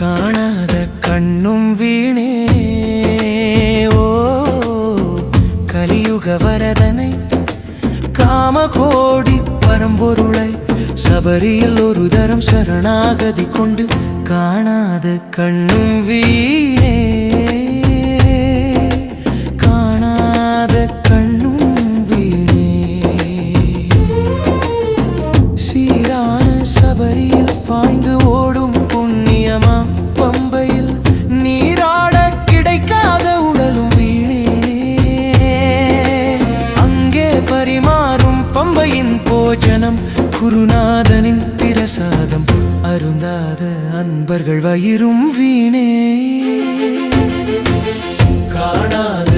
കാണാതെ കണ്ണും വീണേ ഓ കലിയുക വരതനെ കാമകോടി പരമ്പൊരുളെ ശബരിയിൽ ഒരു തരം ശരണാഗതി കൊണ്ട് കാണാതെ കണ്ണും വീണേ குருநாதனின் பிரசாதம். அருந்தாத அன்பர்கள் வயிறும் வீணே. காணாத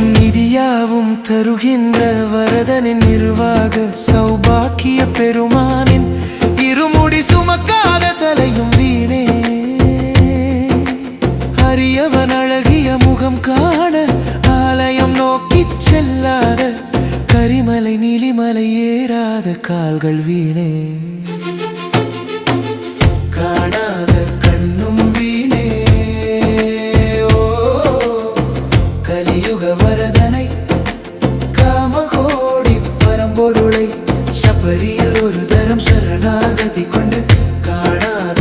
நிதியாவும் தருகின்ற வரதனின் நிர்வாக சௌபாக்கிய பெருமானின் இருமுடி சுமக்காத தலையும் வீணே. அரியவன் அழகிய முகம் காண ஆலயம் நோக்கி செல்லாத கரிமலை நீலிமலை ஏறாத கால்கள் வீணே. யுக வரதனை காமகோடி பரம்பொருளை சபரியில் ஒரு தரம் சரணாகதி கொண்டு காணாத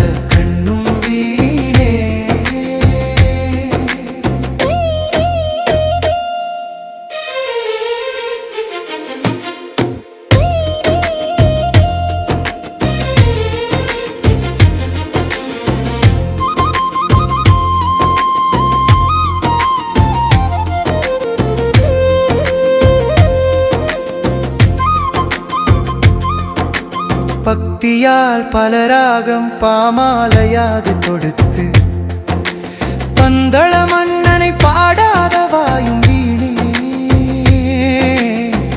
பக்தியால் பலராகம் பாமாலையாது தொடுத்து. பந்தள மன்னனை பாடாத வாயும் வீணே.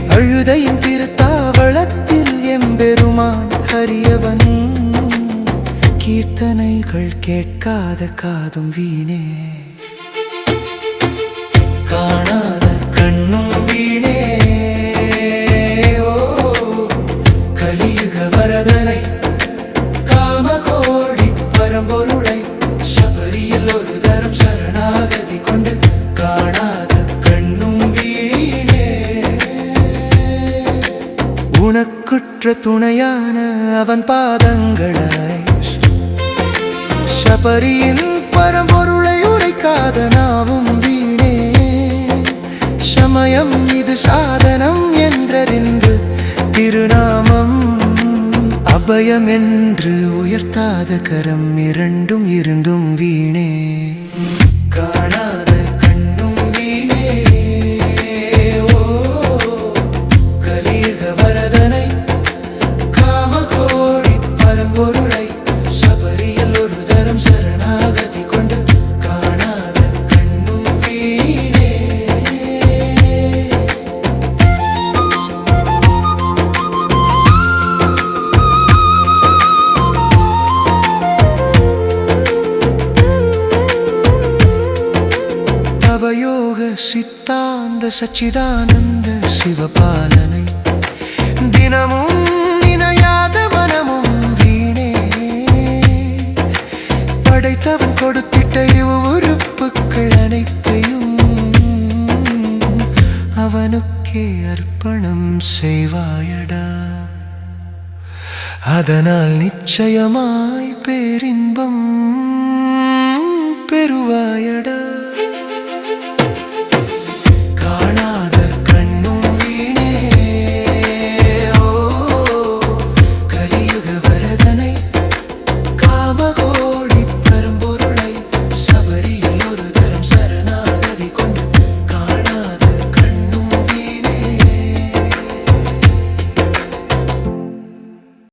அழுதையின் திருத்தாவளத்தில் எம்பெருமான் ஹரியவன். கீர்த்தனைகள் கேட்காத காதும் வீணே. காணாத உனக்குற்ற துணையான அவன் பாதங்களாய். சபரியின் பரம்பொருளை உரைக்காத நாவும் வீணே. சமயம் இது சாதனம் என்றறிந்து திருநாமம் அபயம் என்று உயர்த்தாத கரம் இரண்டும் இருந்தும் வீணே. காணா சித்தாந்த சச்சிதானந்த சிவபாலனை தினமும் இணையாத மனமும் வீணே. படைத்தவன் கொடுத்திட்ட இவ் உறுப்புக்கள் அனைத்தையும் அவனுக்கே அர்ப்பணம் செய்வாயடா. அதனால் நிச்சயமாய் பேரின்பம் பெறுவாயடா.